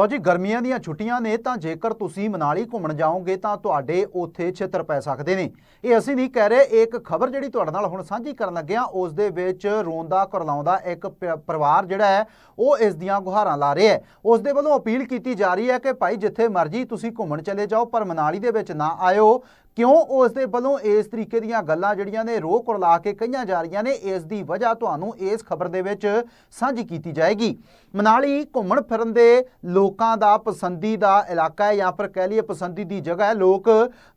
ਲਓ ਜੀ, ਗਰਮੀਆਂ ਦੀਆਂ ਛੁੱਟੀਆਂ ਨੇ, ਤਾਂ ਜੇਕਰ ਤੁਸੀਂ ਮਨਾਲੀ ਘੁੰਮਣ ਜਾਓਗੇ, ਤਾਂ ਤੁਹਾਡੇ ਉੱਥੇ ਛਿੱਤਰ ਪੈ ਸਕਦੇ ਨੇ। ਇਹ ਅਸੀਂ ਨਹੀਂ ਕਹਿ ਰਹੇ, ਇਹ ਇੱਕ ਖਬਰ ਜਿਹੜੀ ਤੁਹਾਡੇ ਨਾਲ ਹੁਣ ਸਾਂਝੀ ਕਰਨ ਲੱਗਿਆ ਉਸ ਦੇ ਵਿੱਚ ਰੋਂਦਾ ਕਰਲਾਉਂਦਾ ਇੱਕ ਪ- ਪਰਿਵਾਰ ਜਿਹੜਾ ਹੈ, ਉਹ ਇਸ ਦੀਆਂ ਗੁਹਾਰਾਂ ਲਾ ਰਿਹਾ ਹੈ। ਉਸ ਦੇ ਵੱਲੋਂ ਅਪੀਲ ਕੀਤੀ ਜਾ ਰਹੀ ਹੈ ਕਿ ਭਾਈ, ਜਿੱਥੇ ਮਰਜ਼ੀ ਤੁਸੀਂ ਘੁੰਮਣ ਚਲੇ ਜਾਓ, ਪਰ ਮਨਾਲੀ ਦੇ ਵਿੱਚ ਨਾ ਆਇਓ। ਕਿਉਂ ਉਸ ਦੇ ਵੱਲੋਂ ਇਸ ਤਰੀਕੇ ਦੀਆਂ ਗੱਲਾਂ ਜਿਹੜੀਆਂ ਨੇ ਰੋਹ ਕੁਰਲਾ ਕੇ ਕਹੀਆਂ ਜਾ ਰਹੀਆਂ ਨੇ, ਇਸ ਦੀ ਵਜ੍ਹਾ ਤੁਹਾਨੂੰ ਇਸ ਖਬਰ ਦੇ ਵਿੱਚ ਸਾਂਝੀ ਕੀਤੀ ਜਾਏਗੀ। ਮਨਾਲੀ ਘੁੰਮਣ ਫਿਰਨ ਦੇ ਲੋਕਾਂ ਦਾ ਪਸੰਦੀਦਾ ਇਲਾਕਾ ਹੈ, ਜਾਂ ਫਿਰ ਕਹਿ ਲਈਏ ਪਸੰਦੀ ਦੀ ਜਗ੍ਹਾ ਹੈ। ਲੋਕ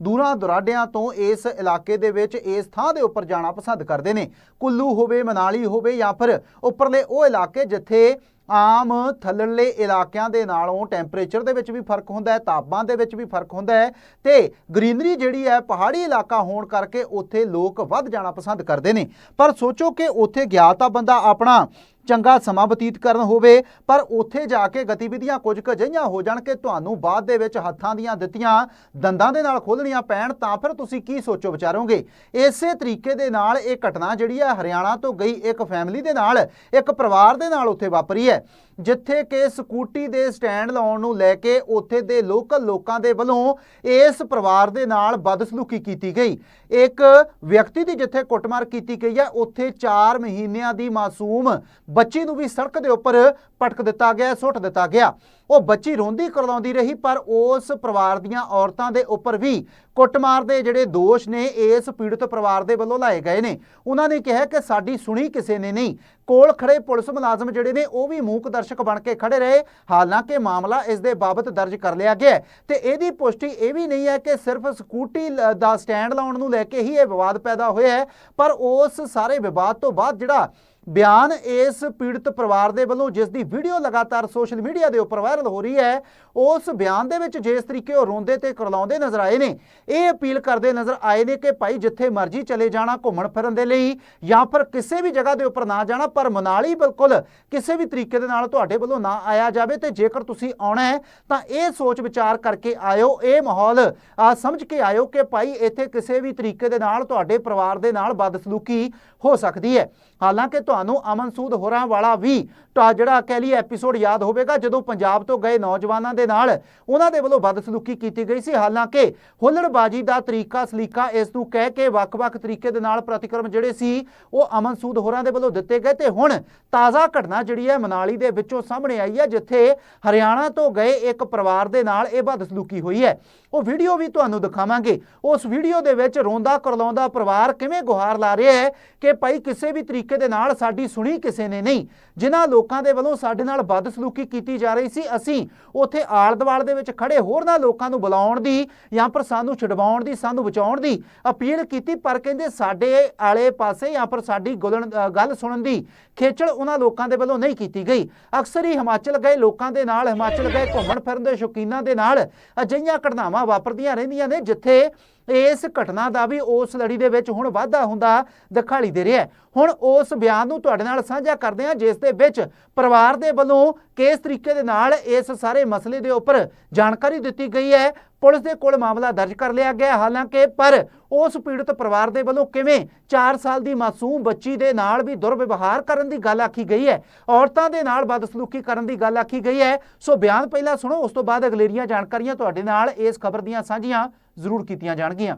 ਦੂਰਾਂ ਦੁਰਾਡਿਆਂ ਤੋਂ ਇਸ ਇਲਾਕੇ ਦੇ ਵਿੱਚ ਇਸ ਥਾਂ ਦੇ ਉੱਪਰ ਜਾਣਾ ਪਸੰਦ ਕਰਦੇ ਨੇ। ਕੁੱਲੂ ਹੋਵੇ, ਮਨਾਲੀ ਹੋਵੇ ਜਾਂ ਫਿਰ ਉੱਪਰਲੇ ਉਹ ਇਲਾਕੇ ਜਿੱਥੇ ਆਮ ਥੱਲੜੇ ਇਲਾਕਿਆਂ ਦੇ ਨਾਲੋਂ ਟੈਂਪਰੇਚਰ ਦੇ ਵਿੱਚ ਵੀ ਫ਼ਰਕ ਹੁੰਦਾ ਹੈ, ਤਾਪਮਾਨ ਦੇ ਵਿੱਚ ਵੀ ਫ਼ਰਕ ਹੁੰਦਾ ਹੈ ਤੇ ਗ੍ਰੀਨਰੀ ਜਿਹੜੀ ਹੈ ਪਹਾੜੀ ਇਲਾਕਾ ਹੋਣ ਕਰਕੇ ਉੱਥੇ ਲੋਕ ਵੱਧ ਜਾਣਾ ਪਸੰਦ ਕਰਦੇ ਨੇ। ਪਰ ਸੋਚੋ ਕਿ ਉੱਥੇ ਗਿਆ ਤਾਂ ਬੰਦਾ ਆਪਣਾ ਚੰਗਾ ਸਮਾਂ ਬਤੀਤ ਕਰਨ ਹੋਵੇ, ਪਰ ਉੱਥੇ ਜਾ ਕੇ ਗਤੀਵਿਧੀਆਂ ਕੁਝ ਕੁ ਅਜਿਹੀਆਂ ਹੋ ਜਾਣ ਕਿ ਤੁਹਾਨੂੰ ਬਾਅਦ ਦੇ ਵਿੱਚ ਹੱਥਾਂ ਦੀਆਂ ਦਿੱਤੀਆਂ ਦੰਦਾਂ ਦੇ ਨਾਲ ਖੋਲਣੀਆਂ ਪੈਣ, ਤਾਂ ਫਿਰ ਤੁਸੀਂ ਕੀ ਸੋਚੋ ਵਿਚਾਰੋਗੇ? ਇਸੇ ਤਰੀਕੇ ਦੇ ਨਾਲ ਇਹ ਘਟਨਾ ਜਿਹੜੀ ਹੈ ਹਰਿਆਣਾ ਤੋਂ ਗਈ ਇੱਕ ਫੈਮਿਲੀ ਦੇ ਨਾਲ, ਇੱਕ ਪਰਿਵਾਰ ਦੇ ਨਾਲ ਉੱਥੇ ਵਾਪਰੀ ਹੈ, ਜਿੱਥੇ ਕਿ ਸਕੂਟੀ ਦੇ ਸਟੈਂਡ ਲਾਉਣ ਨੂੰ ਲੈ ਕੇ ਉੱਥੇ ਦੇ ਲੋਕਲ ਲੋਕਾਂ ਦੇ ਵੱਲੋਂ ਇਸ ਪਰਿਵਾਰ ਦੇ ਨਾਲ ਬਦਸਲੂਕੀ ਕੀਤੀ ਗਈ। ਇੱਕ ਵਿਅਕਤੀ ਦੀ ਜਿੱਥੇ ਕੁੱਟਮਾਰ ਕੀਤੀ ਗਈ ਹੈ, ਉੱਥੇ 4 ਮਹੀਨਿਆਂ ਦੀ ਮਾਸੂਮ ਬੱਚੀ ਨੂੰ ਵੀ ਸੜਕ ਦੇ ਉੱਪਰ ਪਟਕ ਦਿੱਤਾ ਗਿਆ, ਸੁੱਟ ਦਿੱਤਾ ਗਿਆ। ਉਹ ਬੱਚੀ ਰੋਂਦੀ ਕਰਲਾਉਂਦੀ ਰਹੀ, ਪਰ ਉਸ ਪਰਿਵਾਰ ਦੀਆਂ ਔਰਤਾਂ ਦੇ ਉੱਪਰ ਵੀ ਕੁੱਟਮਾਰ ਦੇ ਜਿਹੜੇ ਦੋਸ਼ ਨੇ, ਇਸ ਪੀੜਤ ਪਰਿਵਾਰ ਦੇ ਵੱਲੋਂ ਲਾਏ ਗਏ ਨੇ। ਉਹਨਾਂ ਨੇ ਕਿਹਾ ਕਿ ਸਾਡੀ ਸੁਣੀ ਕਿਸੇ ਨੇ ਨਹੀਂ। ਕੋਲ ਖੜੇ ਪੁਲਿਸ ਮੁਲਾਜ਼ਮ ਜਿਹੜੇ ਨੇ, ਉਹ ਵੀ ਮੂਕ ਦਰਸ਼ਕ ਬਣ ਕੇ ਖੜੇ ਰਹੇ। ਹਾਲਾਂਕਿ ਮਾਮਲਾ ਇਸ ਦੇ ਬਾਬਤ ਦਰਜ ਕਰ ਲਿਆ ਗਿਆ ਹੈ। ਤੇ ਇਹਦੀ ਪੁਸ਼ਟੀ ਇਹ ਵੀ ਨਹੀਂ ਹੈ ਕਿ ਸਿਰਫ ਸਕੂਟੀ ਦਾ ਸਟੈਂਡ ਲਾਉਣ ਨੂੰ ਲੈ ਕੇ ਹੀ ਇਹ ਵਿਵਾਦ ਪੈਦਾ ਹੋਇਆ ਹੈ, ਪਰ ਉਸ ਸਾਰੇ ਵਿਵਾਦ ਤੋਂ ਬਾਅਦ ਜਿਹੜਾ ਬਿਆਨ ਇਸ ਪੀੜਤ ਪਰਿਵਾਰ ਦੇ ਵੱਲੋਂ, ਜਿਸ ਦੀ ਵੀਡੀਓ ਲਗਾਤਾਰ ਸੋਸ਼ਲ ਮੀਡੀਆ ਦੇ ਉੱਪਰ ਵਾਇਰਲ ਹੋ ਰਹੀ ਹੈ, ਉਸ ਬਿਆਨ ਦੇ ਵਿੱਚ ਜਿਸ ਤਰੀਕੇ ਉਹ ਰੋਂਦੇ ਤੇ ਕਰਲਾਉਂਦੇ ਨਜ਼ਰ ਆਏ ਨੇ। ਇਹ ਅਪੀਲ ਕਰਦੇ ਨਜ਼ਰ ਆਏ ਨੇ ਕਿ ਭਾਈ, ਜਿੱਥੇ ਮਰਜ਼ੀ ਚਲੇ ਜਾਣਾ ਘੁੰਮਣ ਫਿਰਨ ਦੇ ਲਈ, ਜਾਂ ਫਿਰ ਕਿਸੇ ਵੀ ਜਗ੍ਹਾ ਦੇ ਉੱਪਰ ਨਾ ਜਾਣਾ, ਪਰ ਮਨਾਲੀ ਬਿਲਕੁਲ ਕਿਸੇ ਵੀ ਤਰੀਕੇ ਦੇ ਨਾਲ ਤੁਹਾਡੇ ਵੱਲੋਂ ਨਾ ਆਇਆ ਜਾਵੇ ਤੇ ਜੇਕਰ ਤੁਸੀਂ ਆਉਣਾ ਹੈ, ਤਾਂ ਇਹ ਸੋਚ ਵਿਚਾਰ ਕਰਕੇ ਆਇਓ, ਇਹ ਮਾਹੌਲ ਸਮਝ ਕੇ ਆਇਓ ਕਿ ਭਾਈ, ਇੱਥੇ ਕਿਸੇ ਵੀ ਤਰੀਕੇ ਦੇ ਨਾਲ ਤੁਹਾਡੇ ਪਰਿਵਾਰ ਦੇ ਨਾਲ ਬਦਸਲੂਕੀ ਹੋ ਸਕਦੀ ਹੈ। ਹਾਲਾਂਕਿ ਤੁਹਾਨੂੰ ਅਮਨ ਸੂਦ ਹੋਰਾਂ ਵਾਲਾ ਵੀ ਤਾਂ ਜਿਹੜਾ ਕਹਿ ਲਈ ਐਪੀਸੋਡ ਯਾਦ ਹੋਵੇਗਾ, ਜਦੋਂ ਪੰਜਾਬ ਤੋਂ ਗਏ ਨੌਜਵਾਨਾਂ ਦੇ ਨਾਲ। ਉਹਨਾਂ ਦੇ ਵੱਲੋਂ ਬਦਸਲੂਕੀ ਕੀਤੀ ਗਈ ਸੀ। ਹਾਲਾਂਕਿ ਹੁੱਲੜਬਾਜੀ ਦਾ ਤਰੀਕਾ, ਸਲੀਕਾ ਇਸ ਨੂੰ ਕਹਿ ਕੇ ਵੱਖ-ਵੱਖ ਤਰੀਕੇ ਦੇ ਨਾਲ ਪ੍ਰਤੀਕਰਮ ਜਿਹੜੇ ਸੀ, ਉਹ ਅਮਨ ਸੂਦ ਹੋਰਾਂ ਦੇ ਵੱਲੋਂ ਦਿੱਤੇ ਗਏ ਤੇ ਹੁਣ ਤਾਜ਼ਾ ਘਟਨਾ ਜਿਹੜੀ ਹੈ ਮਨਾਲੀ ਦੇ ਵਿੱਚੋਂ ਸਾਹਮਣੇ ਆਈ ਹੈ, ਜਿੱਥੇ ਹਰਿਆਣਾ ਤੋਂ ਗਏ ਇੱਕ ਪਰਿਵਾਰ ਦੇ ਨਾਲ ਇਹ ਬਦਸਲੂਕੀ ਹੋਈ ਹੈ। ਉਹ ਵੀਡੀਓ ਵੀ ਤੁਹਾਨੂੰ ਦਿਖਾਵਾਂਗੇ। ਉਸ ਵੀਡੀਓ ਦੇ ਵਿੱਚ ਰੋਂਦਾ ਕਰਲਾਉਂਦਾ ਪਰਿਵਾਰ ਕਿਵੇਂ ਗੁਹਾਰ ਲਾ ਰਿਹਾ ਹੈ ਕਿ ਭਾਈ ਕਿਸੇ ਵੀ ਤਰੀਕੇ ਦੇ ਨਾਲ ਸਾਡੀ ਸੁਣੀ ਕਿਸੇ ਨੇ ਨਹੀਂ। ਜਿਨ੍ਹਾਂ ਲੋਕਾਂ ਦੇ ਵੱਲੋਂ ਸਾਡੇ ਨਾਲ ਬਦਸਲੂਕੀ ਕੀਤੀ ਜਾ ਰਹੀ ਸੀ, ਅਸੀਂ ਉੱਥੇ ਆਲ ਦੁਆਲ ਦੇ ਵਿੱਚ ਖੜੇ ਹੋਰਨਾਂ ਲੋਕਾਂ ਨੂੰ ਬੁਲਾਉਣ ਦੀ ਜਾਂ ਪਰ ਸਾਨੂੰ ਛਡਵਾਉਣ ਦੀ, ਸਾਨੂੰ ਬਚਾਉਣ ਦੀ ਅਪੀਲ ਕੀਤੀ, ਪਰ ਕਹਿੰਦੇ ਸਾਡੇ ਆਲੇ ਪਾਸੇ ਜਾਂ ਪਰ ਸਾਡੀ ਗੁਲਣ ਗੱਲ ਸੁਣਨ ਦੀ ਖੇਚਲ ਉਹਨਾਂ ਲੋਕਾਂ ਦੇ ਵੱਲੋਂ ਨਹੀਂ ਕੀਤੀ ਗਈ। ਅਕਸਰ ਹੀ ਹਿਮਾਚਲ ਗਏ ਲੋਕਾਂ ਦੇ ਨਾਲ, ਹਿਮਾਚਲ ਗਏ ਘੁੰਮਣ ਫਿਰਨ ਦੇ ਸ਼ੌਕੀਨਾਂ ਦੇ ਨਾਲ ਅਜਿਹੀਆਂ ਘਟਨਾਵਾਂ ਵਾਪਰਦੀਆਂ ਰਹਿੰਦੀਆਂ ਨੇ, ਜਿੱਥੇ ਇਸ ਘਟਨਾ ਦਾ ਵੀ ਉਸ ਲੜੀ ਦੇ ਵਿੱਚ ਹੁਣ ਵਾਧਾ ਹੁੰਦਾ ਦਿਖਾਈ ਦੇ ਰਿਹਾ ਹੁਣ ਉਸ ਬਿਆਨ ਨੂੰ ਤੁਹਾਡੇ ਨਾਲ ਸਾਂਝਾ ਕਰਦੇ ਹਾਂ, ਜਿਸ ਦੇ ਵਿੱਚ ਪਰਿਵਾਰ ਦੇ ਵੱਲੋਂ ਕਿਸ ਤਰੀਕੇ ਦੇ ਨਾਲ ਇਸ ਸਾਰੇ ਮਸਲੇ ਦੇ ਉੱਪਰ ਜਾਣਕਾਰੀ ਦਿੱਤੀ ਗਈ ਹੈ। ਪੁਲਿਸ ਦੇ ਕੋਲ ਮਾਮਲਾ ਦਰਜ ਕਰ ਲਿਆ ਗਿਆ। ਹਾਲਾਂਕਿ ਪਰ ਉਸ ਪੀੜਤ ਪਰਿਵਾਰ ਦੇ ਵੱਲੋਂ ਕਿਵੇਂ 4 ਸਾਲ ਦੀ ਮਾਸੂਮ ਬੱਚੀ ਦੇ ਨਾਲ ਵੀ ਦੁਰਵਿਵਹਾਰ ਕਰਨ ਦੀ ਗੱਲ ਆਖੀ ਗਈ ਹੈ, ਔਰਤਾਂ ਦੇ ਨਾਲ ਬਦਸਲੂਕੀ ਕਰਨ ਦੀ ਗੱਲ ਆਖੀ ਗਈ ਹੈ, ਸੋ ਬਿਆਨ ਪਹਿਲਾਂ ਸੁਣੋ, ਉਸ ਤੋਂ ਬਾਅਦ ਅਗਲੇਰੀਆਂ ਜਾਣਕਾਰੀਆਂ ਤੁਹਾਡੇ ਨਾਲ ਇਸ ਖਬਰ ਦੀਆਂ ਸਾਂਝੀਆਂ ਜ਼ਰੂਰ ਕੀਤੀਆਂ ਜਾਣਗੀਆਂ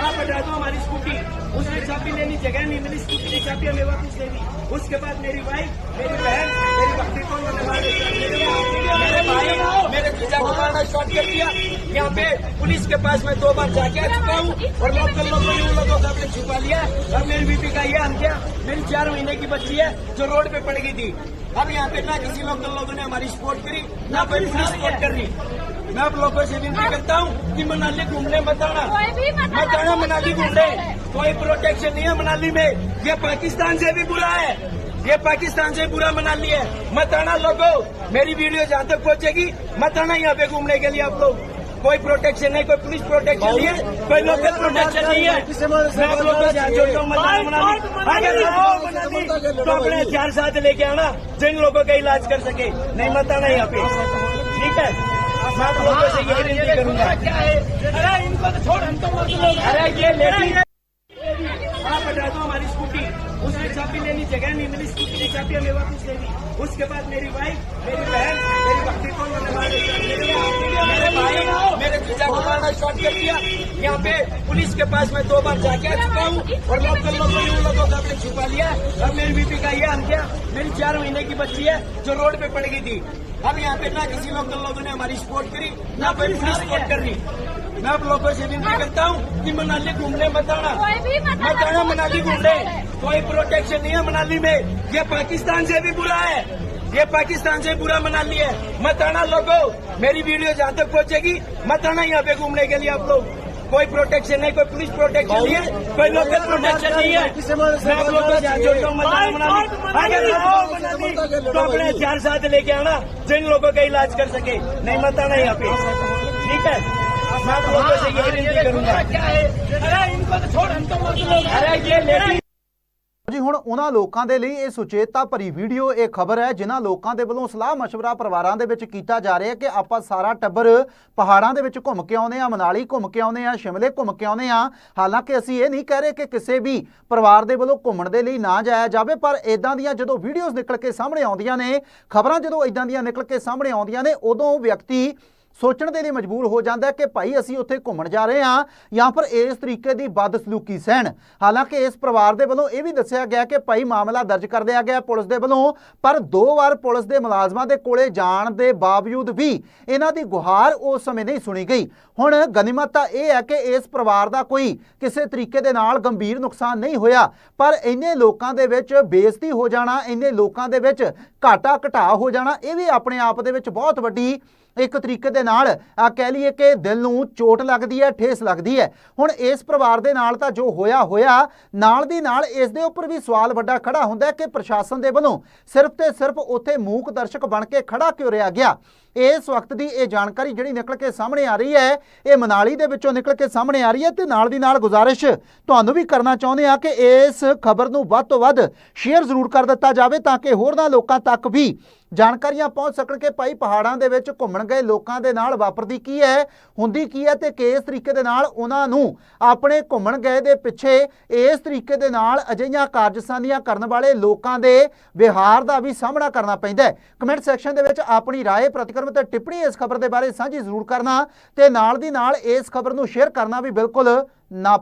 आप हटा दो हमारी स्कूटी उसने चाबी लेनी जगह नहीं मिली स्कूटी की चाबी हमें वापस ले ली उसके बाद मेरी वाइफ मेरी बहन मेरी भक्ति को उन्होंने मारे को कर दिया। यहाँ पे पुलिस के पास मैं दो बार जाके आ चुका हूँ और लोकल लोगों ने उन लोगों को अपने छुपा लिया और मेरी बीबी का ये हाल किया? मेरी चार महीने की बच्ची है जो रोड पे पड़ गई थी। अब यहाँ पे ना किसी लोकल लोगों ने हमारी सपोर्ट करी ना कोई पुलिस सपोर्ट कर रही। मैं आप लोगों से विनती करता हूँ कि मनाली घूमने मत आना। मत आना, मनाली घूमने। कोई प्रोटेक्शन नहीं है मनाली में। ये पाकिस्तान से भी बुरा है। ये पाकिस्तान से बुरा मनाली है। मत आना लोगो। मेरी वीडियो जहाँ तक पहुँचेगी मत आना यहाँ पे घूमने के लिए आप लोग। कोई प्रोटेक्शन नहीं कोई पुलिस प्रोटेक्शन नहीं है कोई लोकल प्रोटेक्शन नहीं है। मैं आप लोगों हूँ अगर तो अपने हथियार साथ लेके आना जिन लोगों का इलाज कर सके। नहीं मत आना यहाँ पे। ठीक है? मैं आप लोगों से यही विनती करूँगा। अरे इनको तो छोड़ हम तो अरे ये लेडी आप हटा दो। चाबी लेनी जगह नहीं मिली स्कूटी की चाबी हमें वापस ले ली उसके बाद मेरी वाइफ मेरी बहन मेरी भक्ति को मेरे भाई मेरे जीजा को मारना स्टार्ट कर दिया। यहाँ पे पुलिस के पास मैं दो बार जाके आ चुका हूँ और लोकल लोगों ने उन लोगों का अपने छुपा लिया। और मेरी बीपी का ये हाल किया मेरी चार महीने की बच्ची है जो रोड पे पड़ गई थी। अब यहाँ पे ना किसी लोकल लोगों ने हमारी सपोर्ट करी ना कोई पुलिस सपोर्ट कर रही मैं आप लोगों से विनती करता हूँ कि मनाली घूमने मत आना। मत आना, मनाली घूमने। कोई प्रोटेक्शन नहीं है मनाली में। ये पाकिस्तान से भी बुरा है। ये पाकिस्तान से बुरा मनाली है। मत आना लोगों। मेरी वीडियो जहाँ तक पहुँचेगी मत आना यहाँ पे घूमने के लिए आप लोग। कोई प्रोटेक्शन नहीं कोई पुलिस प्रोटेक्शन नहीं है कोई लोकल प्रोटेक्शन नहीं है। मैं आप लोगों से जोड़ता हूँ अगर तो अपने हथियार साथ लेके आना जिन लोगों का इलाज कर सके। नहीं मत आना यहाँ पे। ठीक है? ਜੀ ਹੁਣ ਉਹਨਾਂ ਲੋਕਾਂ ਦੇ ਲਈ ਇਹ ਸੁਚੇਤਾ ਭਰੀ ਵੀਡੀਓ ਇਹ ਖਬਰ ਹੈ ਜਿਨ੍ਹਾਂ ਲੋਕਾਂ ਦੇ ਵੱਲੋਂ ਸਲਾਹ مشਵਰਾ ਪਰਿਵਾਰਾਂ ਦੇ ਵਿੱਚ ਕੀਤਾ ਜਾ ਰਿਹਾ ਕਿ ਆਪਾਂ ਸਾਰਾ ਟੱਬਰ ਪਹਾੜਾਂ ਦੇ ਵਿੱਚ ਘੁੰਮ ਕੇ ਆਉਂਦੇ ਆ ਮਨਾਲੀ ਘੁੰਮ ਕੇ ਆਉਂਦੇ ਆ ਸ਼ਿਮਲੇ ਘੁੰਮ ਕੇ ਆਉਂਦੇ ਆ ਹਾਲਾਂਕਿ ਅਸੀਂ ਇਹ ਨਹੀਂ ਕਹਿ ਰਹੇ ਕਿ ਕਿਸੇ ਵੀ ਪਰਿਵਾਰ ਦੇ ਵੱਲੋਂ ਘੁੰਮਣ ਦੇ ਲਈ ਨਾ ਜਾਇਆ ਜਾਵੇ ਪਰ ਇਦਾਂ ਦੀਆਂ ਜਦੋਂ ਵੀਡੀਓਜ਼ ਨਿਕਲ ਕੇ ਸਾਹਮਣੇ ਆਉਂਦੀਆਂ ਨੇ ਖਬਰਾਂ ਜਦੋਂ ਇਦਾਂ ਦੀਆਂ ਨਿਕਲ ਕੇ ਸਾਹਮਣੇ ਆਉਂਦੀਆਂ ਨੇ ਉਦੋਂ ਵਿਅਕਤੀ ਸੋਚਣ ਦੇ ਲਈ ਮਜਬੂਰ ਹੋ ਜਾਂਦਾ ਕਿ ਭਾਈ ਅਸੀਂ ਉੱਥੇ ਘੁੰਮਣ ਜਾ ਰਹੇ ਹਾਂ ਜਾਂ ਫਿਰ ਇਸ ਤਰੀਕੇ ਦੀ ਬਦਸਲੂਕੀ ਸਹਿਣ। ਹਾਲਾਂਕਿ ਇਸ ਪਰਿਵਾਰ ਦੇ ਵੱਲੋਂ ਇਹ ਵੀ ਦੱਸਿਆ ਗਿਆ ਕਿ ਭਾਈ ਮਾਮਲਾ ਦਰਜ ਕਰ ਲਿਆ ਗਿਆ ਪੁਲਿਸ ਦੇ ਵੱਲੋਂ, ਪਰ ਦੋ ਵਾਰ ਪੁਲਿਸ ਦੇ ਮੁਲਾਜ਼ਮਾਂ ਦੇ ਕੋਲੇ ਜਾਣ ਦੇ ਬਾਵਜੂਦ ਵੀ ਇਹਨਾਂ ਦੀ ਗੁਹਾਰ ਉਸ ਸਮੇਂ ਨਹੀਂ ਸੁਣੀ ਗਈ। ਹੁਣ ਗਨੀਮਤ ਤਾਂ ਇਹ ਹੈ ਕਿ ਇਸ ਪਰਿਵਾਰ ਦਾ ਕੋਈ ਕਿਸੇ ਤਰੀਕੇ ਦੇ ਨਾਲ ਗੰਭੀਰ ਨੁਕਸਾਨ ਨਹੀਂ ਹੋਇਆ, ਪਰ ਇੰਨੇ ਲੋਕਾਂ ਦੇ ਵਿੱਚ ਬੇਇੱਜ਼ਤੀ ਹੋ ਜਾਣਾ, ਇੰਨੇ ਲੋਕਾਂ ਦੇ ਵਿੱਚ ਘਾਟਾ ਘਟਾ ਹੋ ਜਾਣਾ, ਇਹ ਵੀ ਆਪਣੇ ਆਪ ਦੇ ਵਿੱਚ ਬਹੁਤ ਵੱਡੀ ਇੱਕ ਤਰੀਕੇ ਦੇ ਨਾਲ ਕਹਿ ਲਈਏ ਕਿ ਦਿਲ ਨੂੰ ਚੋਟ ਲੱਗਦੀ ਹੈ, ਠੇਸ ਲੱਗਦੀ ਹੈ। ਹੁਣ ਇਸ ਪਰਿਵਾਰ ਦੇ ਨਾਲ ਤਾਂ ਜੋ ਹੋਇਆ ਹੋਇਆ, ਨਾਲ ਦੀ ਨਾਲ ਇਸ ਦੇ ਉੱਪਰ ਵੀ ਸਵਾਲ ਵੱਡਾ ਖੜਾ ਹੁੰਦਾ ਕਿ ਪ੍ਰਸ਼ਾਸਨ ਦੇ ਵੱਲੋਂ ਸਿਰਫ ਤੇ ਸਿਰਫ ਉੱਥੇ ਮੂਕ ਦਰਸ਼ਕ ਬਣ ਕੇ ਖੜਾ ਕਿਉਂ ਰਿਹਾ ਗਿਆ? ਇਸ ਵਕਤ ਦੀ ਇਹ ਜਾਣਕਾਰੀ ਜਿਹੜੀ ਨਿਕਲ ਕੇ ਸਾਹਮਣੇ ਆ ਰਹੀ ਹੈ ਇਹ ਮਨਾਲੀ ਦੇ ਵਿੱਚੋਂ ਨਿਕਲ ਕੇ ਸਾਹਮਣੇ ਆ ਰਹੀ ਹੈ ਤੇ ਨਾਲ ਦੀ ਨਾਲ ਗੁਜ਼ਾਰਿਸ਼ ਤੁਹਾਨੂੰ ਵੀ ਕਰਨਾ ਚਾਹੁੰਦੇ ਆ ਕਿ ਇਸ ਖਬਰ ਨੂੰ ਵੱਧ ਤੋਂ ਵੱਧ ਸ਼ੇਅਰ ਜ਼ਰੂਰ ਕਰ ਦਿੱਤਾ ਜਾਵੇ ਤਾਂ ਕਿ ਹੋਰਨਾਂ ਲੋਕਾਂ ਤੱਕ ਵੀ ਜਾਣਕਾਰੀਆਂ ਪਹੁੰਚ ਸਕਣ ਕਿ ਭਾਈ ਪਹਾੜਾਂ ਦੇ ਵਿੱਚ ਘੁੰਮਣ ਗਏ ਲੋਕਾਂ ਦੇ ਨਾਲ ਵਾਪਰਦੀ ਕੀ ਹੈ ਹੁੰਦੀ ਕੀ ਹੈ ਤੇ ਕਿਸ ਤਰੀਕੇ ਦੇ ਨਾਲ ਉਹਨਾਂ ਨੂੰ ਆਪਣੇ ਘੁੰਮਣ ਗਏ ਦੇ ਪਿੱਛੇ ਇਸ ਤਰੀਕੇ ਦੇ ਨਾਲ ਅਜਿਹੀਆਂ ਕਾਰਜਸਾਨੀਆਂ ਕਰਨ ਵਾਲੇ ਲੋਕਾਂ ਦੇ ਵਿਹਾਰ ਦਾ ਵੀ ਸਾਹਮਣਾ ਕਰਨਾ ਪੈਂਦਾ ਹੈ ਕਮੈਂਟ ਸੈਕਸ਼ਨ ਦੇ ਵਿੱਚ ਆਪਣੀ رائے ਪ੍ਰਤੀਕਰਮ ਤੇ ਟਿੱਪਣੀ ਇਸ ਖਬਰ ਦੇ ਬਾਰੇ ਸਾਂਝੀ ਜ਼ਰੂਰ ਕਰਨਾ ਤੇ ਨਾਲ ਦੀ ਨਾਲ ਇਸ ਖਬਰ ਨੂੰ ਸ਼ੇਅਰ ਕਰਨਾ ਵੀ ਬਿਲਕੁਲ ਨਾ